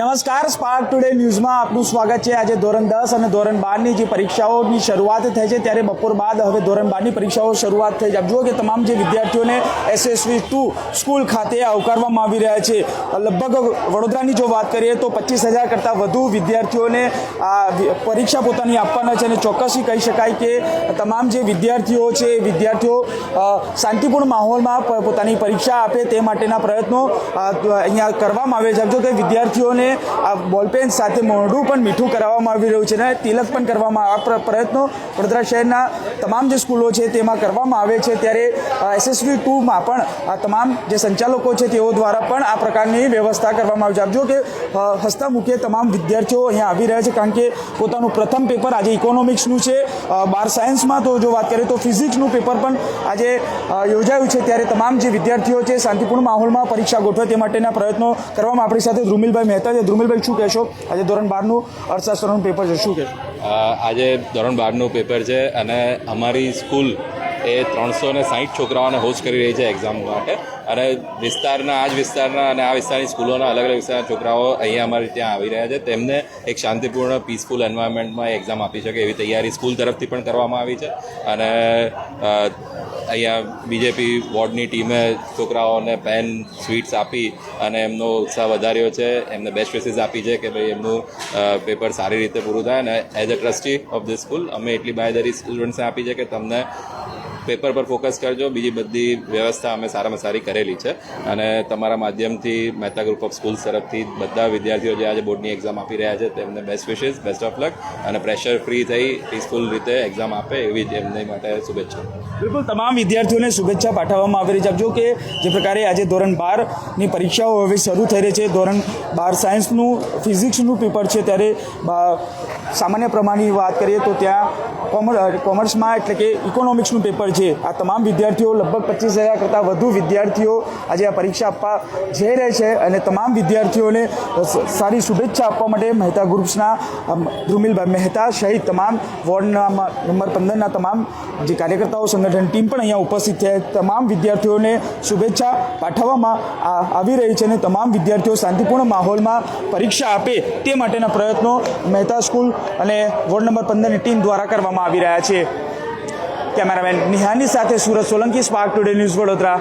નમસ્કાર spark today ન્યૂઝમાં આપનું સ્વાગત છે. આજે ધોરણ દસ અને ધોરણ બારની જે પરીક્ષાઓની શરૂઆત થઈ છે, ત્યારે બપોર બાદ હવે ધોરણ બારની પરીક્ષાઓ શરૂઆત થઈ છે. જુઓ કે તમામ જે વિદ્યાર્થીઓને એસએસવી ટુ સ્કૂલ ખાતે આવકારવામાં આવી રહ્યા છે. લગભગ વડોદરાની જો વાત કરીએ તો પચીસ હજાર કરતાં વધુ વિદ્યાર્થીઓને આ પરીક્ષા પોતાની આપવાના છે અને ચોક્કસથી કહી શકાય કે તમામ જે વિદ્યાર્થીઓ છે, વિદ્યાર્થીઓ શાંતિપૂર્ણ માહોલમાં પોતાની પરીક્ષા આપે તે માટેના પ્રયત્નો અહીંયા કરવામાં આવે છે. જો કે વિદ્યાર્થીઓને આ બોલપેન સાથે મોઢું પણ મીઠું કરાવવામાં આવી રહ્યું છે અને તિલક પણ કરવામાં આ પ્રયત્નો વડોદરા શહેરના તમામ જે સ્કૂલો છે તેમાં કરવામાં આવે છે. ત્યારે એસએસવી ટુમાં પણ આ તમામ જે સંચાલકો છે તેઓ દ્વારા પણ આ પ્રકારની વ્યવસ્થા કરવામાં આવી છે. આપ જો કે અ, હસતા મૂકે તમામ વિદ્યાર્થીઓ અહીંયા આવી રહ્યા છે કારણ કે પોતાનું પ્રથમ પેપર આજે ઇકોનોમિક્સનું છે. બાર સાયન્સમાં તો જો વાત કરીએ તો ફિઝિક્સનું પેપર પણ આજે યોજાયું છે. ત્યારે તમામ જે વિદ્યાર્થીઓ છે શાંતિપૂર્ણ માહોલમાં પરીક્ષા ગોઠવે તે માટેના પ્રયત્નો કરવામાં આપણી સાથે ધ્રુમિલભાઈ મહેતા છે ધ્રુમિલભાઈ શું કહેશો? આજે ધોરણ બારનું અર્થશાસ્ત્રનું પેપર છે. શું કહેશો? આજે ધોરણ બારનું પેપર છે અને અમારી સ્કૂલ એ ત્રણસો ને સાહીઠ છોકરાઓને હોસ્ટ કરી રહી છે એક્ઝામ માટે. અને વિસ્તારના આ જ વિસ્તારના અને આ વિસ્તારની સ્કૂલોના અલગ અલગ વિસ્તારના છોકરાઓ અહીંયા અમારે ત્યાં આવી રહ્યા છે. તેમને એક શાંતિપૂર્ણ પીસફુલ એન્વાયરમેન્ટમાં એક્ઝામ આપી શકે એવી તૈયારી સ્કૂલ તરફથી પણ કરવામાં આવી છે. અને અહીંયા બીજેપી વોર્ડની ટીમે છોકરાઓને પેન સ્વીટ્સ આપી અને એમનો ઉત્સાહ વધાર્યો છે. એમને બેસ્ટ વિસીસ આપી છે કે ભાઈ એમનું પેપર સારી રીતે પૂરું થાય અને as a trustee of the school અમે એટલી બાયદારી સ્ટુડન્ટ્સને આપી છે કે તમને પેપર પર ફોકસ કરજો. બીજી બધી વ્યવસ્થા અમે સારામાં સારી કરેલી છે. અને તમારા માધ્યમથી મહેતા ગ્રુપ ઓફ સ્કૂલ્સ તરફથી બધા વિદ્યાર્થીઓ જે આજે બોર્ડની એક્ઝામ આપી રહ્યા છે, તેમને best wishes best of luck અને પ્રેશર ફ્રી થઈ પીસફુલ રીતે એક્ઝામ આપે એવી જ એમની માટે શુભેચ્છા. બિલકુલ, તમામ વિદ્યાર્થીઓને શુભેચ્છા પાઠવવામાં આવી રહી છે. જો કે જે પ્રકારે આજે ધોરણ બારની પરીક્ષાઓ હવે શરૂ થઈ રહી છે. ધોરણ બાર સાયન્સનું, ફિઝિક્સનું પેપર છે. ત્યારે સામાન્ય પ્રમાણની વાત કરીએ તો ત્યાં કોમર કોમર્સમાં એટલે કે ઇકોનોમિક્સનું પેપર છે. આ તમામ વિદ્યાર્થીઓ લગભગ પચીસ હજાર કરતાં વધુ વિદ્યાર્થીઓ આજે આ પરીક્ષા આપવા જઈ રહે છે અને તમામ વિદ્યાર્થીઓને સારી શુભેચ્છા આપવા માટે મહેતા ગ્રુપ્સના ધ્રુમિલભાઈ મહેતા સહિત તમામ વોર્ડના નંબર પંદરના તમામ જે કાર્યકર્તાઓ, સંગઠન ટીમ પણ અહીંયા ઉપસ્થિત છે. તમામ વિદ્યાર્થીઓને શુભેચ્છા પાઠવવામાં આવી રહી છે અને તમામ વિદ્યાર્થીઓ શાંતિપૂર્ણ માહોલમાં પરીક્ષા આપે તે માટેના પ્રયત્નો મહેતા સ્કૂલ અને વોર્ડ નંબર પંદરની ટીમ દ્વારા કરવામાં આવી રહ્યા છે. કેમેરામેન નિહાની સાથે Surat Solanki spark today news Vadodara.